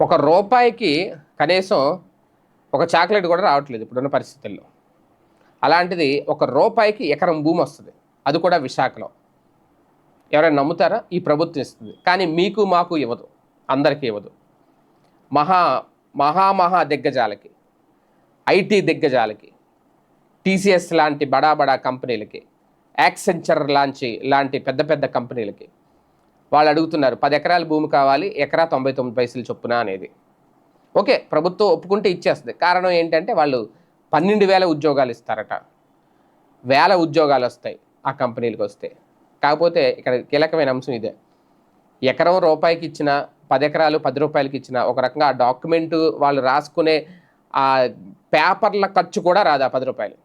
ఒక రూపాయికి కనీసం ఒక చాక్లెట్ కూడా రావట్లేదు ఇప్పుడున్న పరిస్థితుల్లో. అలాంటిది ఒక రూపాయికి ఎకరం భూమి వస్తుంది. అది కూడా విశాఖలో. ఎవరైనా నమ్ముతారా? ఈ ప్రభుత్వం ఇస్తుంది. కానీ మీకు మాకు ఇవ్వదు. అందరికీ ఇవ్వదు. మహా మహా మహా దిగ్గజాలకి ఐటీ దిగ్గజాలకి టీసీఎస్ లాంటి బడా బడా కంపెనీలకి యాక్సెంచర్ లాంటి లాంటి పెద్ద పెద్ద కంపెనీలకి వాళ్ళు అడుగుతున్నారు పది ఎకరాల భూమి కావాలి ఎకరా తొంభై తొమ్మిది పైసలు చొప్పున అనేది. ఓకే ప్రభుత్వం ఒప్పుకుంటే ఇచ్చేస్తుంది. కారణం ఏంటంటే వాళ్ళు పన్నెండు వేల ఉద్యోగాలు ఇస్తారట. వేల ఉద్యోగాలు వస్తాయి ఆ కంపెనీలకు వస్తే. కాకపోతే ఇక్కడ కీలకమైన అంశం ఇదే. ఎకరం రూపాయికి ఇచ్చిన పది ఎకరాలు పది రూపాయలకి ఇచ్చిన ఒక రకంగా ఆ డాక్యుమెంట్ వాళ్ళు రాసుకునే ఆ పేపర్ల ఖర్చు కూడా రాదు ఆ పది రూపాయలు.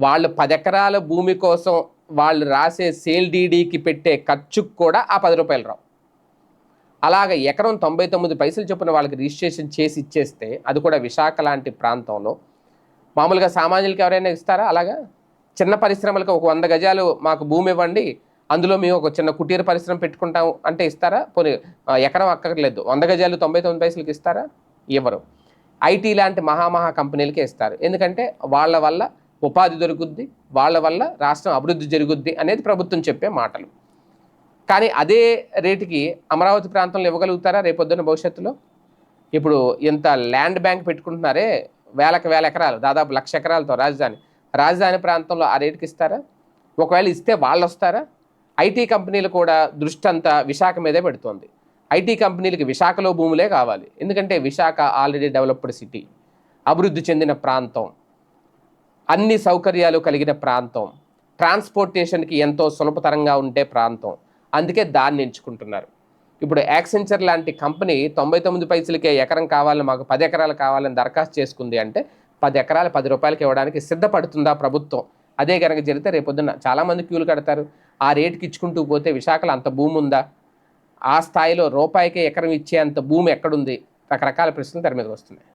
వాళ్ళు పది ఎకరాల భూమి కోసం వాళ్ళు రాసే సేల్ డీడీకి పెట్టే ఖర్చుకు కూడా ఆ పది రూపాయలు రావు. అలాగ ఎకరం తొంభై తొమ్మిది పైసలు చొప్పున వాళ్ళకి రిజిస్ట్రేషన్ చేసి ఇచ్చేస్తే అది కూడా విశాఖ లాంటి ప్రాంతంలో. మామూలుగా సామాన్యులకి ఎవరైనా ఇస్తారా అలాగా? చిన్న పరిశ్రమలకు ఒక వంద గజాలు మాకు భూమి ఇవ్వండి అందులో మేము ఒక చిన్న కుటీర పరిశ్రమ పెట్టుకుంటాం అంటే ఇస్తారా? పోనీ ఎకరం అక్కర్లేదు. వంద గజాలు తొంభై తొమ్మిది పైసలకి ఇస్తారా? ఇవ్వరు. ఐటీ లాంటి మహామహా కంపెనీలకే ఇస్తారు. ఎందుకంటే వాళ్ళ వల్ల ఉపాధి దొరుకుద్ది వాళ్ళ వల్ల రాష్ట్రం అభివృద్ధి జరుగుద్ది అనేది ప్రభుత్వం చెప్పే మాటలు. కానీ అదే రేటుకి అమరావతి ప్రాంతంలో ఇవ్వగలుగుతారా రేపొద్దున భవిష్యత్తులో? ఇప్పుడు ఇంత ల్యాండ్ బ్యాంక్ పెట్టుకుంటున్నారే వేలకు వేల ఎకరాలు దాదాపు లక్ష ఎకరాలతో రాజధాని. రాజధాని ప్రాంతంలో ఆ రేటుకి ఇస్తారా? ఒకవేళ ఇస్తే వాళ్ళు వస్తారా ఐటీ కంపెనీలు కూడా దృష్టి అంతా విశాఖ మీదే పెడుతోంది. ఐటీ కంపెనీలకి విశాఖలో భూములే కావాలి. ఎందుకంటే విశాఖ ఆల్రెడీ డెవలప్డ్ సిటీ. అభివృద్ధి చెందిన ప్రాంతం. అన్ని సౌకర్యాలు కలిగిన ప్రాంతం. ట్రాన్స్పోర్టేషన్కి ఎంతో సులభతరంగా ఉండే ప్రాంతం. అందుకే దాన్ని ఎంచుకుంటున్నారు. ఇప్పుడు యాక్సెంచర్ లాంటి కంపెనీ తొంభై తొమ్మిది పైసలకే ఎకరం కావాలని మాకు పది ఎకరాలు కావాలని దరఖాస్తు చేసుకుంది అంటే పది ఎకరాలు పది రూపాయలకి ఇవ్వడానికి సిద్ధపడుతుందా ప్రభుత్వం? అదే కనుక జరిగితే రేపొద్దున చాలామంది క్యూలు కడతారు. ఆ రేటుకి ఇచ్చుకుంటూ పోతే విశాఖలో అంత భూమి ఉందా? ఆ స్థాయిలో రూపాయికే ఎకరం ఇచ్చే అంత భూమి ఎక్కడుంది? రకరకాల ప్రశ్నలు తెర మీదకి వస్తున్నాయి.